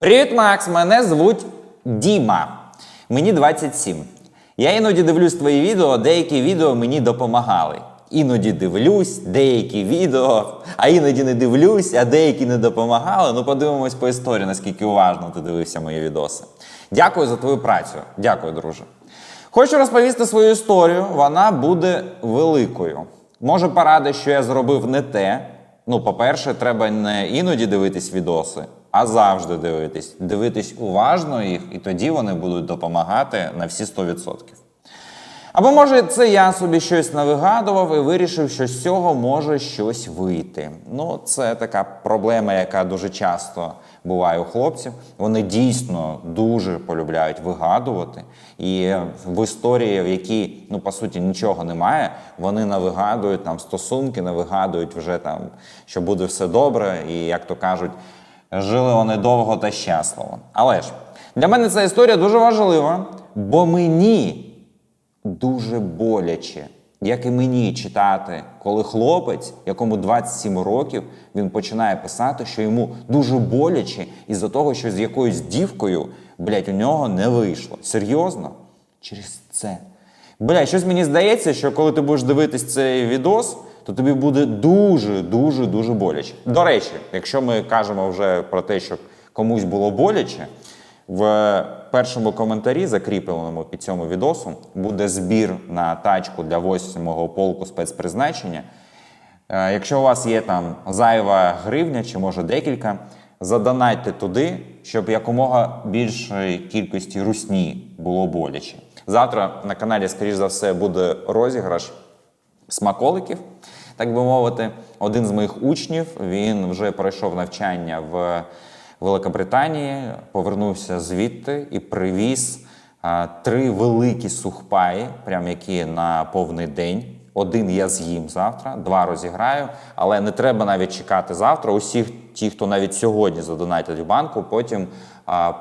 Привіт, Макс! Мене звуть Діма. Мені 27. Я іноді дивлюсь твої відео, деякі відео мені допомагали. Іноді дивлюсь, деякі відео, а іноді не дивлюсь, а деякі не допомагали. Ну, подивимось по історії, наскільки уважно ти дивився мої відоси. Дякую за твою працю. Дякую, друже. Хочу розповісти свою історію. Вона буде великою. Може, поради, що я зробив не те. Ну, по-перше, треба не іноді дивитись відоси, а завжди дивитись. Дивитись уважно їх, і тоді вони будуть допомагати на всі 100%. Або може це я собі щось навигадував і вирішив, що з цього може щось вийти. Ну, це така проблема, яка дуже часто буває у хлопців. Вони дійсно дуже полюбляють вигадувати. І в історії, в якій ну по суті нічого немає, вони навигадують там стосунки, навигадують вже там, що буде все добре, і як то кажуть, жили вони довго та щасливо. Але ж для мене ця історія дуже важлива, бо мені дуже боляче, як і мені читати, коли хлопець, якому 27 років, він починає писати, що йому дуже боляче із-за того, що з якоюсь дівкою, блядь, у нього не вийшло. Серйозно? Через це. Блядь, щось мені здається, що коли ти будеш дивитись цей відос, то тобі буде дуже, дуже, дуже боляче. До речі, якщо ми кажемо вже про те, що комусь було боляче, в першому коментарі, закріпленому під цьому відосу, буде збір на тачку для 8-го полку спецпризначення. Е, Якщо у вас є там зайва гривня чи може декілька, задонатьте туди, щоб якомога більшої кількості русні було боляче. Завтра на каналі, скоріш за все, буде розіграш смаколиків, так би мовити. Один з моїх учнів він вже пройшов навчання в Великобританії, повернувся звідти і привіз три великі сухпаї, прям які на повний день. Один я з'їм завтра, два розіграю, але не треба навіть чекати завтра. Усіх ті, хто навіть сьогодні задонатять в банку, потім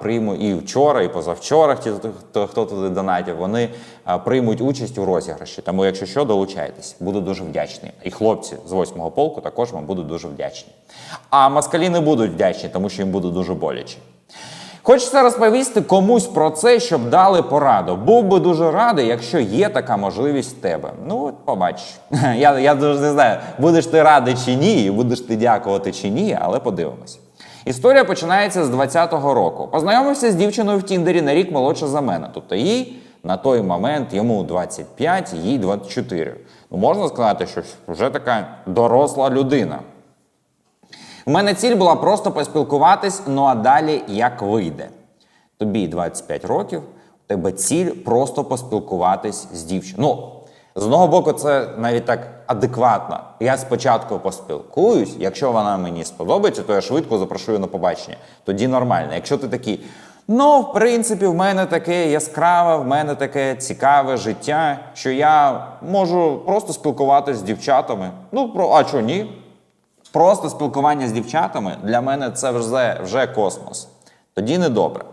прийму і вчора, і позавчора, хто, хто туди донатів, вони приймуть участь у розіграші. Тому, якщо що, долучайтесь, буду дуже вдячний. І хлопці з 8-го полку також вам будуть дуже вдячні. А москалі не будуть вдячні, тому що їм буде дуже боляче. Хочеться розповісти комусь про це, щоб дали пораду. Був би дуже радий, якщо є така можливість в тебе. Ну, от побачиш. Я, я дуже не знаю, будеш ти радий чи ні, будеш ти дякувати чи ні, але подивимось. Історія починається з 20-го року. Познайомився з дівчиною в Тіндері на рік молодша за мене. Тобто їй на той момент йому 25, їй 24. Ну, можна сказати, що вже така доросла людина. У мене ціль була просто поспілкуватись, ну а далі як вийде. Тобі 25 років, у тебе ціль просто поспілкуватись з дівчиною. Ну, з одного боку, це навіть так адекватно. Я спочатку поспілкуюсь, якщо вона мені сподобається, то я швидко запрошую на побачення. Тоді нормально. Якщо ти такий, ну, в принципі, в мене таке яскраве, в мене таке цікаве життя, що я можу просто спілкуватись з дівчатами. Ну, про а чого ні? Просто спілкування з дівчатами для мене це вже, вже космос. Тоді не добре.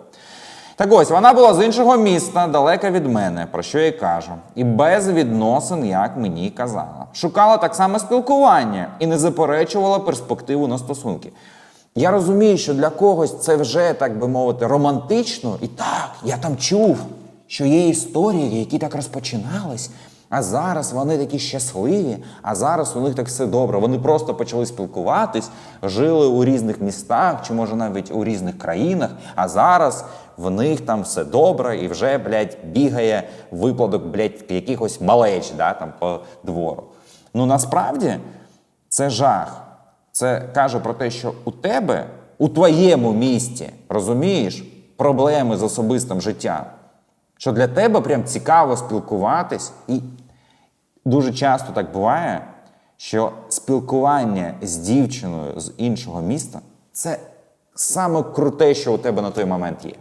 Так ось, вона була з іншого міста, далека від мене, про що я й кажу. І без відносин, як мені казала. Шукала так само спілкування і не заперечувала перспективу на стосунки. Я розумію, що для когось це вже, так би мовити, романтично. І так, я там чув, що є історії, які так розпочинались. А зараз вони такі щасливі, а зараз у них так все добре. Вони просто почали спілкуватись, жили у різних містах, чи може навіть у різних країнах. А зараз в них там все добре і вже, блядь, бігає виплаток, блядь, якихось малеч, да, там по двору. Ну насправді це жах. Це каже про те, що у тебе, у твоєму місті, розумієш, проблеми з особистим життям. Що для тебе прям цікаво спілкуватись, і дуже часто так буває, що спілкування з дівчиною з іншого міста це саме круте, що у тебе на той момент є.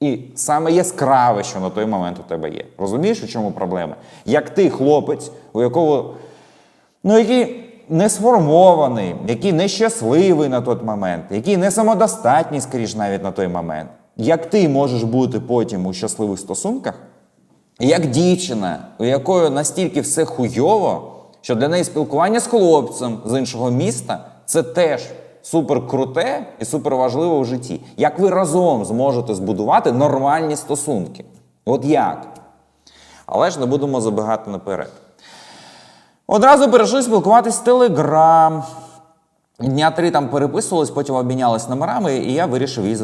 І саме яскраве, що на той момент у тебе є. Розумієш, у чому проблема? Як ти, хлопець, у якого ну, який не сформований, який нещасливий на той момент, який не самодостатній, скоріш навіть на той момент. Як ти можеш бути потім у щасливих стосунках, як дівчина, у якої настільки все хуйово, що для неї спілкування з хлопцем з іншого міста це теж супер круте і супер важливе в житті. Як ви разом зможете збудувати нормальні стосунки? От як? Але ж не будемо забігати наперед. Одразу перейшли спілкуватись в Телеграм. Дня три там переписувались, потім обмінялись номерами, і я вирішив їй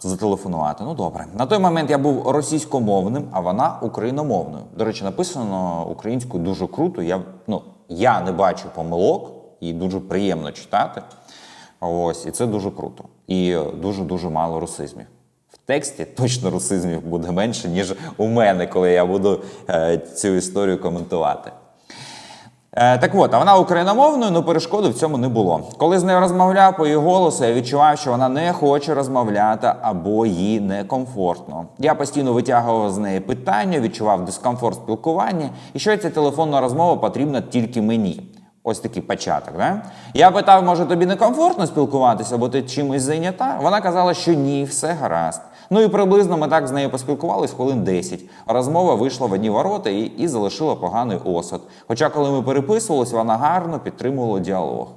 зателефонувати. Ну добре. На той момент я був російськомовним, а вона україномовною. До речі, написано українською дуже круто. Я, ну, я не бачу помилок, і дуже приємно читати. Ось, і це дуже круто. І дуже-дуже мало русизмів. В тексті точно русизмів буде менше, ніж у мене, коли я буду е, цю історію коментувати. Е, так от, а вона україномовною, але перешкоди в цьому не було. Коли з нею розмовляв по її голосу, я відчував, що вона не хоче розмовляти або їй некомфортно. Я постійно витягував з неї питання, відчував дискомфорт спілкування, і що ця телефонна розмова потрібна тільки мені. Ось такий початок. Да? Я питав, може тобі некомфортно спілкуватися, бо ти чимось зайнята? Вона казала, що ні, все гаразд. Ну і приблизно ми так з нею поспілкувались хвилин 10. Розмова вийшла в одні ворота і, і залишила поганий осад. Хоча, коли ми переписувались, вона гарно підтримувала діалог.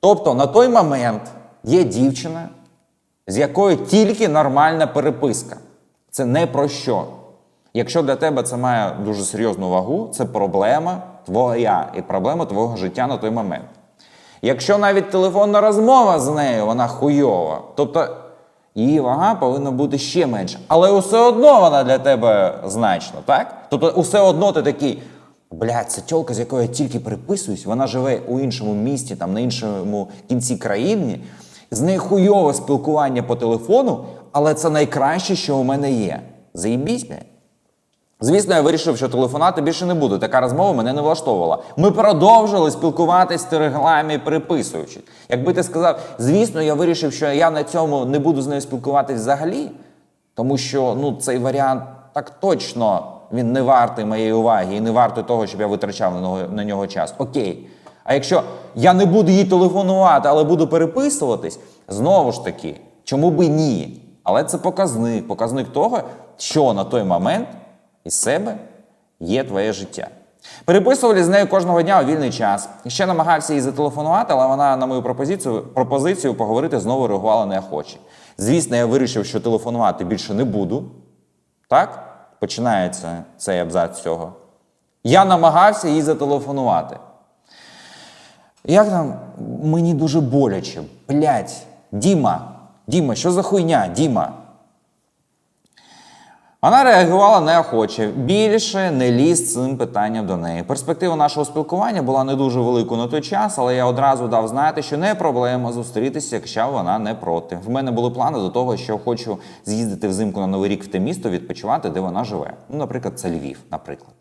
Тобто, на той момент є дівчина, з якою тільки нормальна переписка. Це не про що. Якщо для тебе це має дуже серйозну вагу, це проблема твоя і проблема твого життя на той момент. Якщо навіть телефонна розмова з нею, вона хуйова, тобто її вага повинна бути ще менша. Але все одно вона для тебе значна, так? Тобто, усе одно ти такий. Блядь, це тьолка, з якою я тільки переписуюсь, вона живе у іншому місті, там на іншому кінці країни. З нею хуйове спілкування по телефону, але це найкраще, що у мене є. Заїбісь, блядь. Звісно, я вирішив, що телефонати більше не буду. Така розмова мене не влаштовувала. Ми продовжили спілкуватись телеграмі, переписуючи. Якби ти сказав, звісно, я вирішив, що я на цьому не буду з нею спілкуватись взагалі, тому що ну, цей варіант так точно він не вартий моєї уваги і не вартий того, щоб я витрачав на нього, на нього час. Окей. А якщо я не буду їй телефонувати, але буду переписуватись, знову ж таки, чому би ні? Але це показник, показник того, що на той момент із себе є твоє життя. Переписували з нею кожного дня у вільний час. Ще намагався їй зателефонувати, але вона на мою пропозицію, пропозицію поговорити знову реагувала неохоче. Звісно, я вирішив, що телефонувати більше не буду. Так? Починається цей абзац цього. Я намагався їй зателефонувати. Як там мені дуже боляче. Блять, Діма, Діма, що за хуйня, Діма? Вона реагувала неохоче, більше не ліз цим питанням до неї. Перспектива нашого спілкування була не дуже великою на той час, але я одразу дав знати, що не проблема зустрітися, якщо вона не проти. В мене були плани до того, що хочу з'їздити взимку на новий рік в те місто, відпочивати, де вона живе. Ну, наприклад, це Львів, наприклад.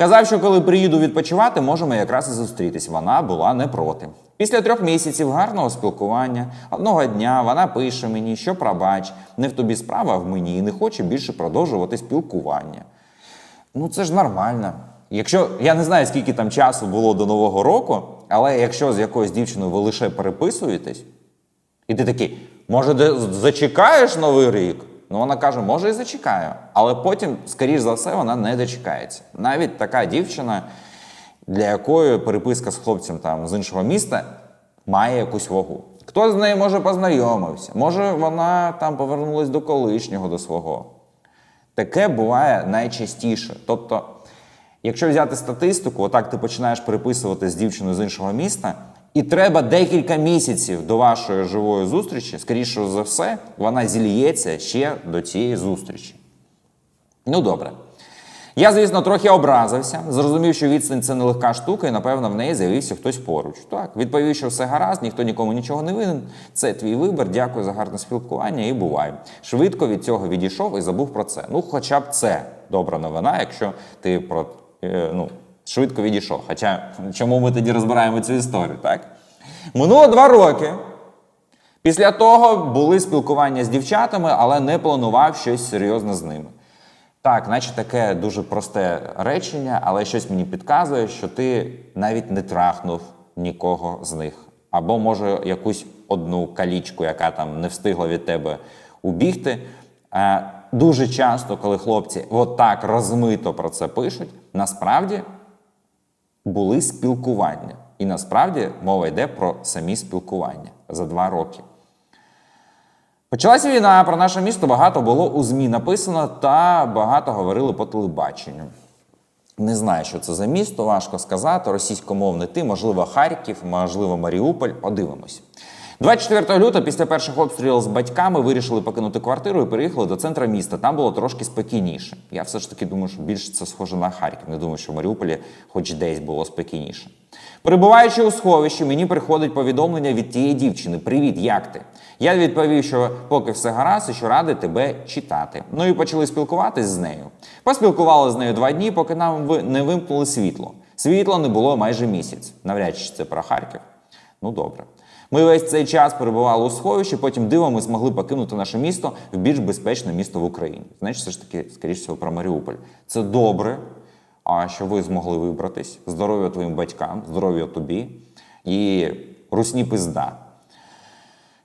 Казав, що коли приїду відпочивати, можемо якраз і зустрітись. Вона була не проти. Після трьох місяців гарного спілкування одного дня вона пише мені, що пробач, не в тобі справа, а в мені, і не хоче більше продовжувати спілкування. Ну це ж нормально. Якщо я не знаю, скільки там часу було до Нового року, але якщо з якоюсь дівчиною ви лише переписуєтесь, і ти такий, може, зачекаєш новий рік? Ну, вона каже, може, і зачекаю. Але потім, скоріш за все, вона не дочекається. Навіть така дівчина, для якої переписка з хлопцем там з іншого міста має якусь вагу. Хто з нею може познайомився? Може, вона там повернулась до колишнього, до свого. Таке буває найчастіше. Тобто, якщо взяти статистику, отак ти починаєш переписувати з дівчиною з іншого міста, і треба декілька місяців до вашої живої зустрічі, скоріше за все, вона зільється ще до цієї зустрічі. Ну, добре. Я, звісно, трохи образився, зрозумів, що відстань це нелегка штука, і напевно в неї з'явився хтось поруч. Так, відповів, що все гаразд, ніхто нікому нічого не винен. Це твій вибір, дякую за гарне спілкування і бувай. Швидко від цього відійшов і забув про це. Ну, хоча б це добра новина, якщо ти про е, ну, швидко відійшов. Хоча чому ми тоді розбираємо цю історію, так? Минуло два роки. Після того були спілкування з дівчатами, але не планував щось серйозне з ними. Так, наче таке дуже просте речення, але щось мені підказує, що ти навіть не трахнув нікого з них. Або, може, якусь одну калічку, яка там не встигла від тебе убігти. Е, Дуже часто, коли хлопці отак розмито про це пишуть, насправді були спілкування. І насправді мова йде про самі спілкування за два роки. Почалася війна, про наше місто багато було у ЗМІ написано та багато говорили по телебаченню. Не знаю, що це за місто, важко сказати. Російськомовний ти, можливо, Харків, можливо, Маріуполь. Подивимось. 24 лютого, після перших обстрілів з батьками, вирішили покинути квартиру і переїхали до центра міста. Там було трошки спокійніше. Я все ж таки думаю, що більше це схоже на Харків. Не думаю, що в Маріуполі хоч десь було спокійніше. Перебуваючи у сховищі, мені приходить повідомлення від тієї дівчини: Привіт, як ти? Я відповів, що поки все гаразд, і що радий тебе читати. Ну і почали спілкуватись з нею. Поспілкували з нею два дні, поки нам не вимкнули світло. Світла не було майже місяць. Навряд чи це про Харків. Ну добре. Ми весь цей час перебували у сховищі, потім дивом змогли покинути наше місто в більш безпечне місто в Україні. Значить, все ж таки, скоріш всього, про Маріуполь. Це добре, а що ви змогли вибратись. Здоров'я твоїм батькам, здоров'я тобі і русні пизда.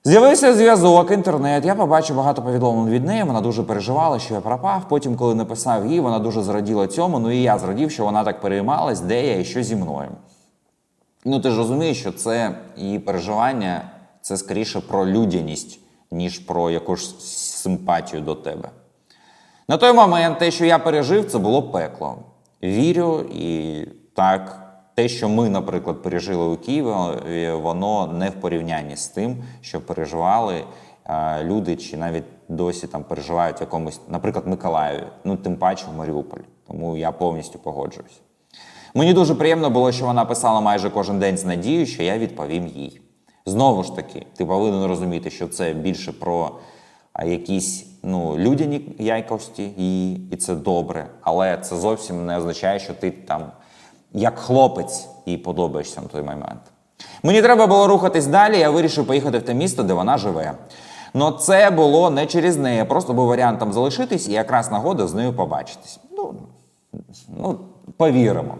З'явився зв'язок, інтернет. Я побачив багато повідомлень від неї. Вона дуже переживала, що я пропав. Потім, коли написав їй, вона дуже зраділа цьому. Ну і я зрадів, що вона так переймалась, де я і що зі мною. Ну, ти ж розумієш, що це її переживання це скоріше про людяність, ніж про якусь симпатію до тебе. На той момент те, що я пережив, це було пекло. Вірю, і так, те, що ми, наприклад, пережили у Києві, е, воно не в порівнянні з тим, що переживали е, люди, чи навіть досі там переживають в якомусь, наприклад, Миколаєві, ну тим паче в Маріуполі. Тому я повністю погоджуюсь. Мені дуже приємно було, що вона писала майже кожен день з надією, що я відповім їй. Знову ж таки, ти повинен розуміти, що це більше про якісь ну, людяні якості її, і це добре. Але це зовсім не означає, що ти там як хлопець їй подобаєшся на той момент. Мені треба було рухатись далі, я вирішив поїхати в те місто, де вона живе. Но це було не через неї, просто був варіант там залишитись і якраз нагода з нею побачитись. Ну, ну повіримо.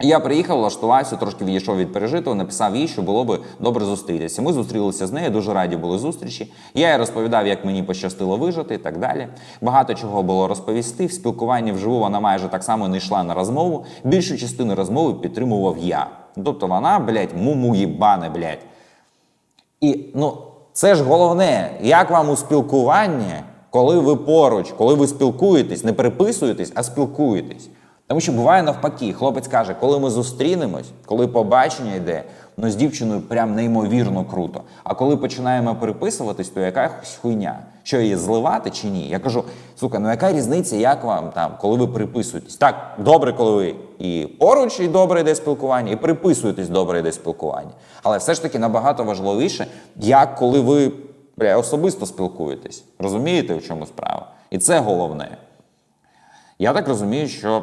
Я приїхав, влаштувався, трошки відійшов від пережитого, написав їй, що було би добре зустрітися. Ми зустрілися з нею, дуже раді були зустрічі. Я їй розповідав, як мені пощастило вижити і так далі. Багато чого було розповісти. В спілкуванні вживу вона майже так само не йшла на розмову. Більшу частину розмови підтримував я. Тобто вона, блядь, муму їбане, блядь. І ну, це ж головне, як вам у спілкуванні, коли ви поруч, коли ви спілкуєтесь, не переписуєтесь, а спілкуєтесь. Тому що буває навпаки, хлопець каже, коли ми зустрінемось, коли побачення йде, ну з дівчиною прям неймовірно круто. А коли починаємо переписуватись, то якась хуйня. Що її зливати чи ні? Я кажу, сука, ну яка різниця, як вам там, коли ви переписуєтесь? Так, добре, коли ви і поруч, і добре йде спілкування, і переписуєтесь, добре йде спілкування. Але все ж таки набагато важливіше, як коли ви бля, особисто спілкуєтесь. Розумієте, в чому справа? І це головне. Я так розумію, що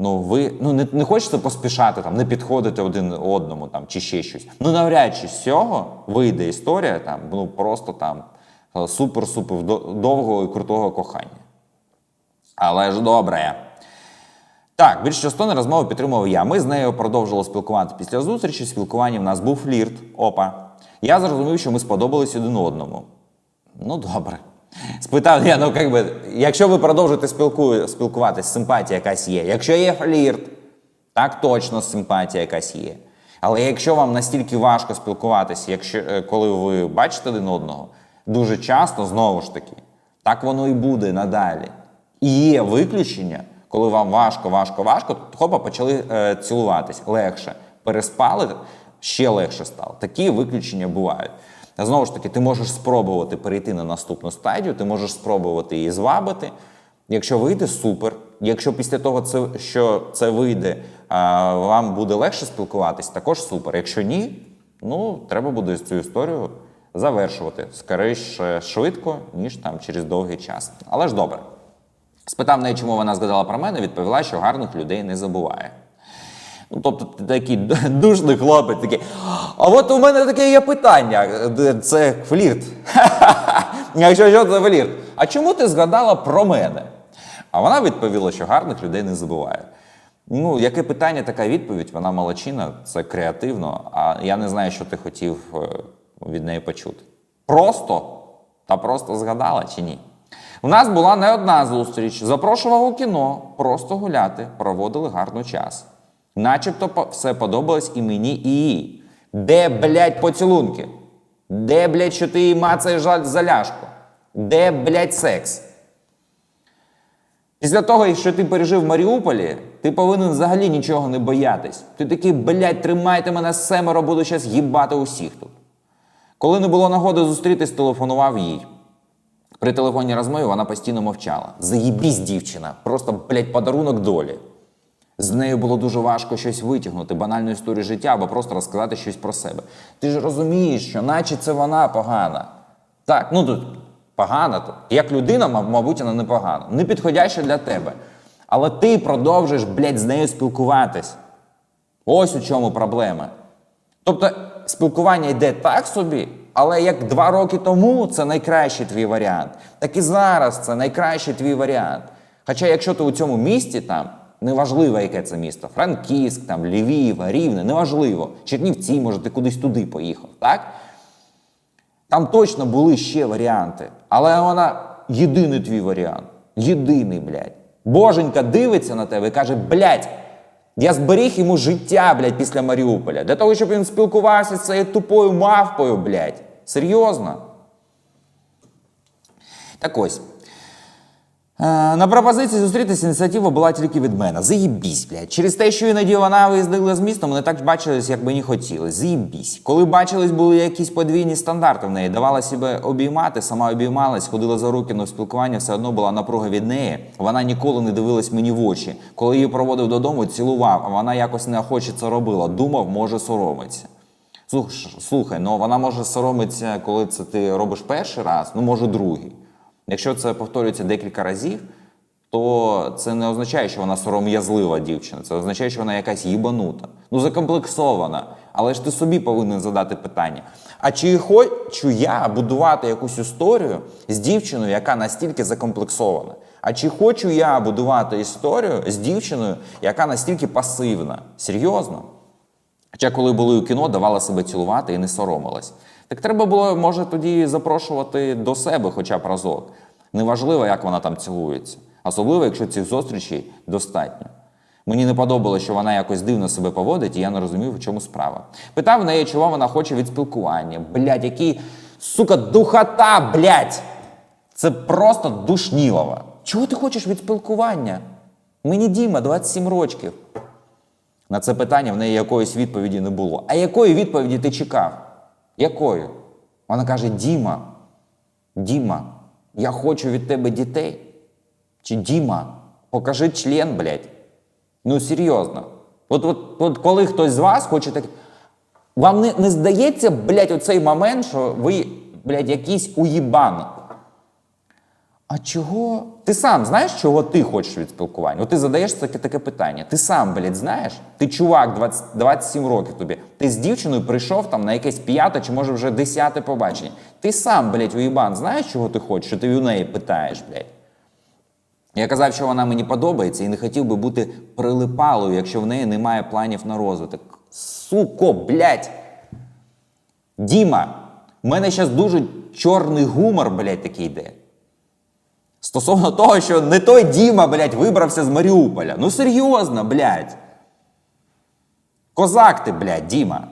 ну ви ну не, не хочете поспішати там, не підходити один одному там чи ще щось. Ну навряд чи з цього вийде історія там, ну просто там супер-супер довгого і крутого кохання. Але ж добре. Так, більш частини розмови підтримував я. Ми з нею продовжили спілкувати після зустрічі. В спілкуванні в нас був флірт. Опа. Я зрозумів, що ми сподобались один одному. Ну, добре. Спитав я, ну як би, якщо ви продовжуєте спілку... спілкуватись, симпатія якась є. Якщо є флірт, так точно симпатія якась є. Але якщо вам настільки важко спілкуватися, якщо, е, коли ви бачите один одного, дуже часто, знову ж таки, так воно і буде надалі. І є виключення, коли вам важко, важко, важко, то хопа почали е, цілуватись легше. Переспали, ще легше стало. Такі виключення бувають. Знову ж таки, ти можеш спробувати перейти на наступну стадію, ти можеш спробувати її звабити. Якщо вийде, супер. Якщо після того, це, що це вийде, вам буде легше спілкуватись, також супер. Якщо ні, ну треба буде цю історію завершувати скоріше швидко, ніж там через довгий час. Але ж добре. Спитав неї, чому вона згадала про мене, відповіла, що гарних людей не забуває. Ну, тобто ти такий душний хлопець, такий. А от у мене таке є питання. Це флірт. Якщо що, це флірт. А чому ти згадала про мене? А вона відповіла, що гарних людей не забуває. Ну, яке питання, така відповідь, вона молодчина, це креативно, а я не знаю, що ти хотів е, від неї почути. Просто та просто згадала чи ні? У нас була не одна зустріч. Запрошував у кіно, просто гуляти, проводили гарний час. Начебто все подобалось і мені, і їй. Де, блядь, поцілунки? Де, блядь, що ти її мацаєш за- за ляшку? Де, блядь, секс? Після того, що ти пережив в Маріуполі, ти повинен взагалі нічого не боятись. Ти такий, блядь, тримайте мене семеро, буду зараз їбати усіх тут. Коли не було нагоди зустрітись, телефонував їй. При телефонній розмові вона постійно мовчала. Заїбісь, дівчина, просто, блядь, подарунок долі. З нею було дуже важко щось витягнути, банальну історію життя або просто розказати щось про себе. Ти ж розумієш, що наче це вона погана. Так, ну тут погана тут. Як людина, мабуть, вона не погана. Не підходяща для тебе. Але ти продовжуєш, блядь, з нею спілкуватись. Ось у чому проблема. Тобто спілкування йде так собі, але як два роки тому це найкращий твій варіант, так і зараз це найкращий твій варіант. Хоча, якщо ти у цьому місті там, неважливо, яке це місто, Франківськ, там, Львів, Рівне, неважливо, Чернівці, може, ти кудись туди поїхав, так? Там точно були ще варіанти, але вона єдиний твій варіант. Єдиний, блядь. Боженька дивиться на тебе і каже, блядь, я зберіг йому життя, блядь, після Маріуполя. Для того, щоб він спілкувався з цією тупою мавпою, блядь. Серйозно? Так ось. Е, На пропозиції зустрітися ініціатива була тільки від мене. Заєбісь, блядь. Через те, що іноді вона виїздила з міста, ми не так бачились, як мені хотілося. Заєбісь. Коли бачились, були якісь подвійні стандарти в неї. Давала себе обіймати, сама обіймалась, ходила за руки, але в спілкуванні все одно була напруга від неї. Вона ніколи не дивилась мені в очі. Коли її проводив додому, цілував, а вона якось неохоче це робила. Думав, може соромиться. Слух- Слухай, ну вона може соромитися, коли це ти робиш перший раз, ну може другий. Якщо це повторюється декілька разів, то це не означає, що вона сором'язлива дівчина. Це означає, що вона якась їбанута. Ну, закомплексована. Але ж ти собі повинен задати питання: а чи хочу я будувати якусь історію з дівчиною, яка настільки закомплексована? А чи хочу я будувати історію з дівчиною, яка настільки пасивна? Серйозно? Хоча, коли були у кіно, давала себе цілувати і не соромилась. Так треба було, може, тоді запрошувати до себе хоча б разок. Неважливо, як вона там цілується. Особливо, якщо цих зустрічей достатньо. Мені не подобалося, що вона якось дивно себе поводить, і я не розумів, в чому справа. Питав в неї, чого вона хоче від спілкування. Блядь, який, сука, духота, блядь! Це просто душнілова. Чого ти хочеш від спілкування? Мені Діма, 27 років. На це питання в неї якоїсь відповіді не було. А якої відповіді ти чекав? Якої? Вона каже: Діма, Діма, я хочу від тебе дітей. Чи Діма, покажи член, блядь. Ну серйозно. От, от, от коли хтось з вас хоче так. Вам не, не здається, блядь, оцей момент, що ви, блядь, якийсь уїбан. А чого? Ти сам знаєш, чого ти хочеш від спілкування? От ти задаєш таке, таке питання. Ти сам, блядь, знаєш? Ти чувак 20, 27 років тобі. Ти з дівчиною прийшов там на якесь п'яте чи може вже десяте побачення. Ти сам, блядь, уїбан, знаєш, чого ти хочеш, що ти у неї питаєш, блядь? Я казав, що вона мені подобається і не хотів би бути прилипалою, якщо в неї немає планів на розвиток. Суко, блядь! Діма, в мене зараз дуже чорний гумор, блядь, такий йде. Стосовно того, що не той Діма, блядь, вибрався з Маріуполя. Ну серйозно, блядь. Козак ти, блядь, Діма.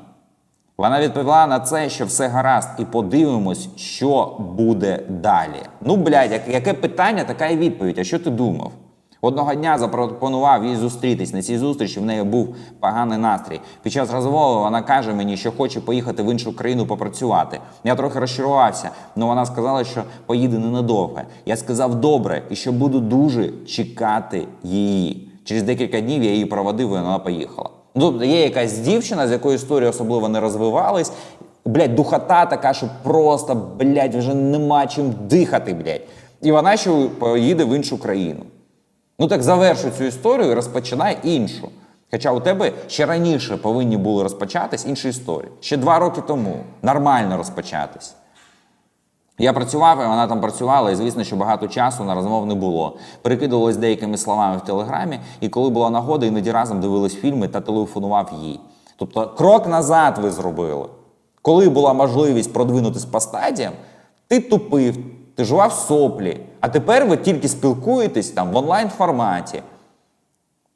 Вона відповіла на це, що все гаразд, і подивимось, що буде далі. Ну, блядь, яке питання, така і відповідь. А що ти думав? Одного дня запропонував їй зустрітись. На цій зустрічі в неї був поганий настрій. Під час розмови вона каже мені, що хоче поїхати в іншу країну попрацювати. Я трохи розчарувався, але вона сказала, що поїде ненадовго. Я сказав добре, і що буду дуже чекати її. Через декілька днів я її проводив, і вона поїхала. Тобто є якась дівчина, з якою історії особливо не розвивались. Блядь, духота така, що просто, блядь, вже нема чим дихати, блядь. І вона ще поїде в іншу країну. Ну так завершуй цю історію і розпочинай іншу. Хоча у тебе ще раніше повинні були розпочатись інші історії. Ще два роки тому нормально розпочатись. Я працював, і вона там працювала, і звісно, що багато часу на розмов не було. Перекидувалась деякими словами в телеграмі, і коли була нагода, іноді разом дивились фільми та телефонував їй. Тобто, крок назад ви зробили. Коли була можливість продвинутись по стадіям, ти тупив, ти жував соплі, а тепер ви тільки спілкуєтесь там в онлайн форматі.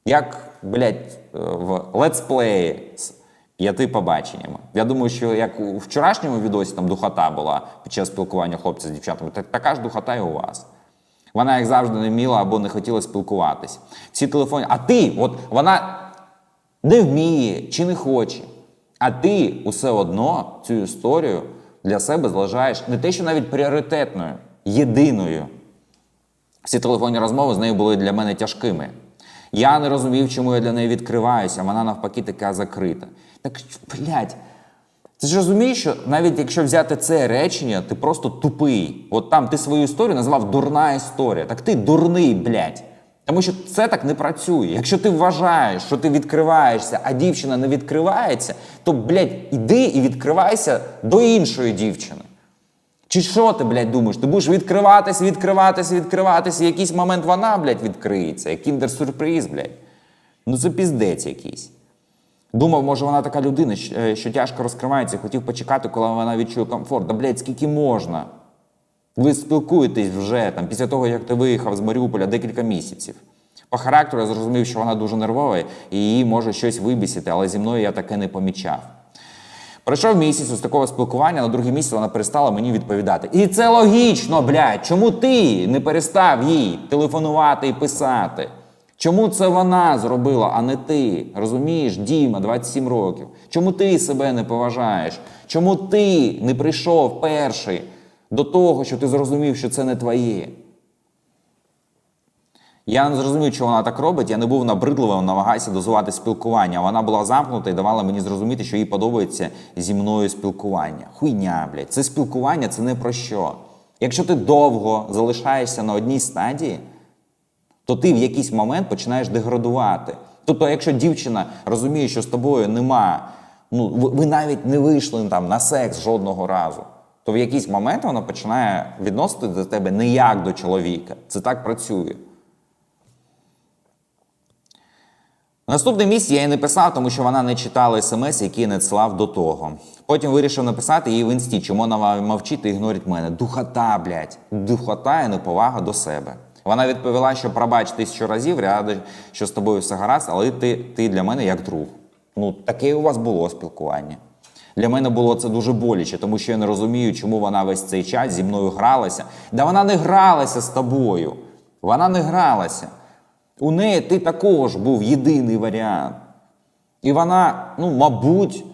Як, блядь, в летсплеї з п'яти побаченнями. Я думаю, що як у вчорашньому відосі там духота була під час спілкування хлопця з дівчатами, так така ж духота і у вас. Вона, як завжди, не вміла або не хотіла спілкуватись. Всі телефони. А ти, от вона не вміє чи не хоче. А ти усе одно цю історію для себе залишаєш не те, що навіть пріоритетною, єдиною. Всі телефонні розмови з нею були для мене тяжкими. Я не розумів, чому я для неї відкриваюся, а вона навпаки така закрита. Так, блядь, ти ж розумієш, що навіть якщо взяти це речення, ти просто тупий. От там ти свою історію назвав дурна історія. Так ти дурний, блядь. Тому що це так не працює. Якщо ти вважаєш, що ти відкриваєшся, а дівчина не відкривається, то, блядь, іди і відкривайся до іншої дівчини. Чи що ти, блядь, думаєш? Ти будеш відкриватись, відкриватись, відкриватись, і якийсь момент вона, блядь, відкриється, як кіндер-сюрприз, блядь. Ну це піздець якийсь. Думав, може, вона така людина, е, що тяжко розкривається, хотів почекати, коли вона відчує комфорт. Да, блядь, скільки можна? Ви спілкуєтесь вже там, після того, як ти виїхав з Маріуполя декілька місяців. По характеру я зрозумів, що вона дуже нервова і її може щось вибісити, але зі мною я таке не помічав. Пройшов місяць з такого спілкування, на другий місяць вона перестала мені відповідати. І це логічно, блядь. Чому ти не перестав їй телефонувати і писати? Чому це вона зробила, а не ти? Розумієш, Діма, 27 років. Чому ти себе не поважаєш? Чому ти не прийшов перший до того, що ти зрозумів, що це не твоє? Я не зрозумів, чого вона так робить. Я не був набридливим, намагався дозувати спілкування. Вона була замкнута і давала мені зрозуміти, що їй подобається зі мною спілкування. Хуйня, блядь. Це спілкування, це не про що. Якщо ти довго залишаєшся на одній стадії, то ти в якийсь момент починаєш деградувати. Тобто, якщо дівчина розуміє, що з тобою нема, ну ви навіть не вийшли там на секс жодного разу, то в якийсь момент вона починає відносити до тебе не як до чоловіка. Це так працює. Наступний місяць я їй не писав, тому що вона не читала смс, які надсилав до того. Потім вирішив написати їй в інсті, чому вона мовчить і ігнорить мене. Духота, блядь, духота і неповага до себе. Вона відповіла, що пробач тисячу разів, рада, що з тобою все гаразд, але ти, ти для мене як друг. Ну, таке у вас було спілкування. Для мене було це дуже боляче, тому що я не розумію, чому вона весь цей час зі мною гралася. Да вона не гралася з тобою. Вона не гралася. У неї ти також був єдиний варіант. І вона, ну, мабуть,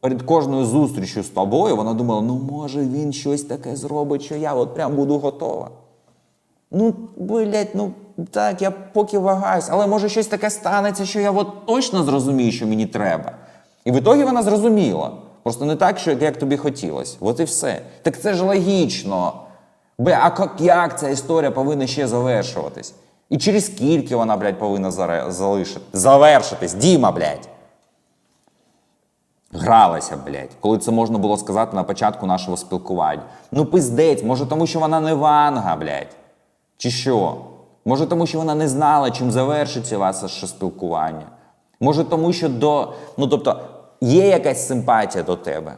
перед кожною зустрічю з тобою вона думала, ну, може, він щось таке зробить, що я от прям буду готова. Ну, блядь, ну так, я поки вагаюсь, але може щось таке станеться, що я от точно зрозумію, що мені треба. І в ітогі вона зрозуміла. Просто не так, що як тобі хотілося. От і все. Так це ж логічно. Бля, а як, ця історія повинна ще завершуватись? І через скільки вона, блядь, повинна залишити? Завершитись. Діма, блядь. Гралася, блядь, коли це можна було сказати на початку нашого спілкування. Ну, пиздець, може, тому що вона не ванга, блядь. Чи що? Може, тому що вона не знала, чим завершиться ваше спілкування. Може, тому що до. Ну, тобто, є якась симпатія до тебе,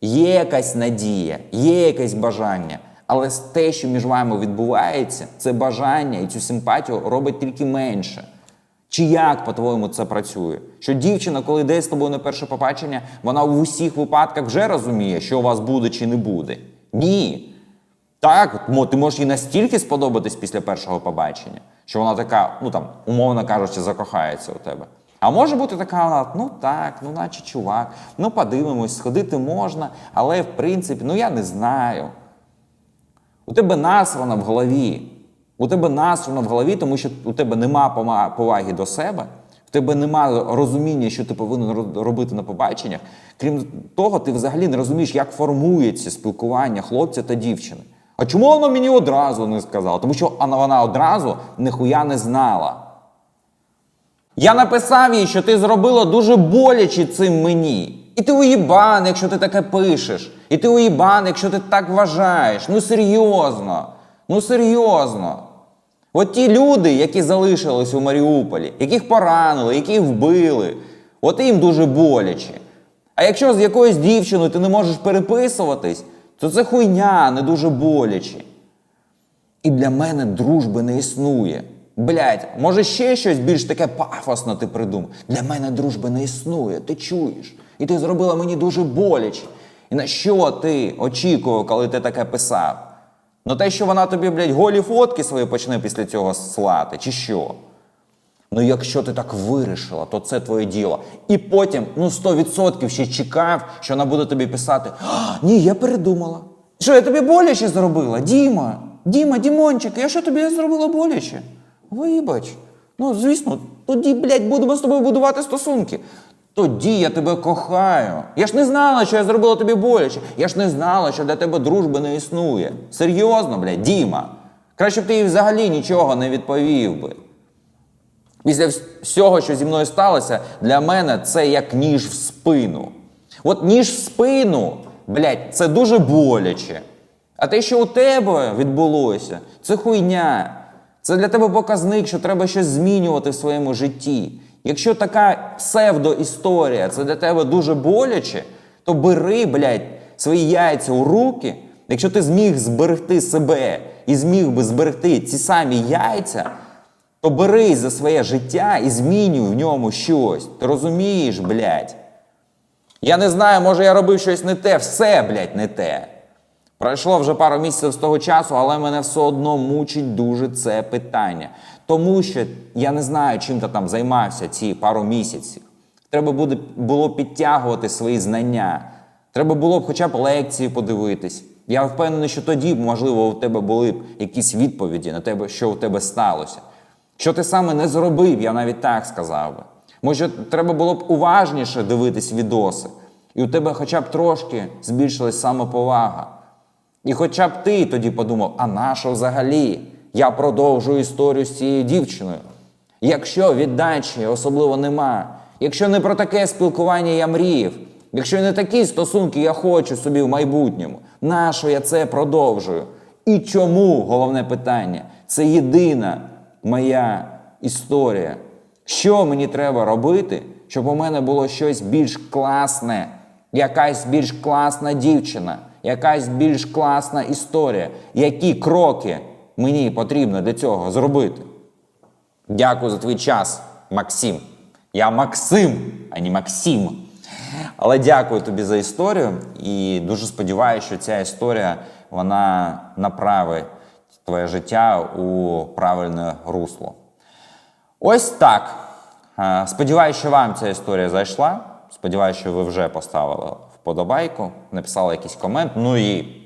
є якась надія, є якесь бажання. Але те, що між вами відбувається, це бажання і цю симпатію робить тільки менше. Чи як, по-твоєму, це працює? Що дівчина, коли йде з тобою на перше побачення, вона в усіх випадках вже розуміє, що у вас буде чи не буде? Ні. Так, ти можеш їй настільки сподобатись після першого побачення, що вона така, ну там, умовно кажучи, закохається у тебе. А може бути така, ну так, ну наче чувак, ну подивимось, сходити можна, але в принципі, ну я не знаю. У тебе насрано в голові. У тебе насрано в голові, тому що у тебе нема поваги до себе, в тебе нема розуміння, що ти повинен робити на побаченнях. Крім того, ти взагалі не розумієш, як формується спілкування хлопця та дівчини. А чому вона мені одразу не сказала? Тому що вона одразу ніхуя не знала. Я написав їй, що ти зробила дуже боляче цим мені. І ти уїбан, якщо ти таке пишеш. І ти уїбан, якщо ти так вважаєш. Ну серйозно. Ну серйозно. От ті люди, які залишились у Маріуполі, яких поранили, яких вбили, от їм дуже боляче. А якщо з якоюсь дівчиною ти не можеш переписуватись, то це хуйня, не дуже боляче. І для мене дружби не існує. Блять, може ще щось більш таке пафосне ти придумав. Для мене дружби не існує, ти чуєш. І ти зробила мені дуже боляче. І на що ти очікував, коли ти таке писав? Ну те, що вона тобі, блядь, голі фотки свої почне після цього слати, чи що? Ну, якщо ти так вирішила, то це твоє діло. І потім, ну, 100% ще чекав, що вона буде тобі писати: «А, ні, я передумала. Що, я тобі боляче зробила? Діма, Діма, Дімончик, я що тобі зробила боляче? Вибач. Ну, звісно, тоді, блядь, будемо з тобою будувати стосунки. Тоді я тебе кохаю. Я ж не знала, що я зробила тобі боляче. Я ж не знала, що для тебе дружби не існує. Серйозно, блядь, Діма. Краще б ти їй взагалі нічого не відповів би. Після всього, що зі мною сталося, для мене це як ніж в спину. От ніж в спину, блядь, це дуже боляче. А те, що у тебе відбулося, це хуйня. Це для тебе показник, що треба щось змінювати в своєму житті. Якщо така псевдоісторія це для тебе дуже боляче, то бери, блядь, свої яйця у руки. Якщо ти зміг зберегти себе і зміг би зберегти ці самі яйця, то берись за своє життя і змінюй в ньому щось. Ти розумієш, блядь? Я не знаю, може я робив щось не те, все, блядь, не те. Пройшло вже пару місяців з того часу, але мене все одно мучить дуже це питання. Тому що я не знаю, чим ти там займався ці пару місяців. Треба буде, було підтягувати свої знання. Треба було б хоча б лекції подивитись. Я впевнений, що тоді, можливо, у тебе були б якісь відповіді на те, що у тебе сталося. Що ти саме не зробив, я навіть так сказав би. Може, треба було б уважніше дивитись відоси, і у тебе хоча б трошки збільшилась самоповага. І хоча б ти тоді подумав, а на що взагалі? Я продовжую історію з цією дівчиною. Якщо віддачі особливо нема, якщо не про таке спілкування я мріяв, якщо не такі стосунки я хочу собі в майбутньому, на що я це продовжую? І чому головне питання? Це єдина моя історія. Що мені треба робити, щоб у мене було щось більш класне, якась більш класна дівчина, якась більш класна історія? Які кроки мені потрібно для цього зробити? Дякую за твій час, Максим. Я Максим, а не Максим. Але дякую тобі за історію і дуже сподіваюся, що ця історія вона направить твоє життя у правильне русло. Ось так. Сподіваюся, що вам ця історія зайшла. Сподіваюся, що ви вже поставили вподобайку, написали якийсь комент. Ну і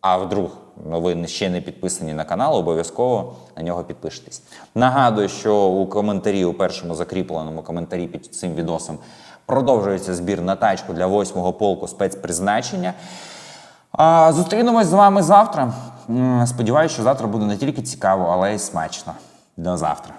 а вдруг ви ще не підписані на канал, обов'язково на нього підпишитесь. Нагадую, що у коментарі, у першому закріпленому коментарі під цим відосом продовжується збір на тачку для 8-го полку спецпризначення. А, зустрінемось з вами завтра. Сподіваюся, що завтра буде не тільки цікаво, але й смачно. До завтра.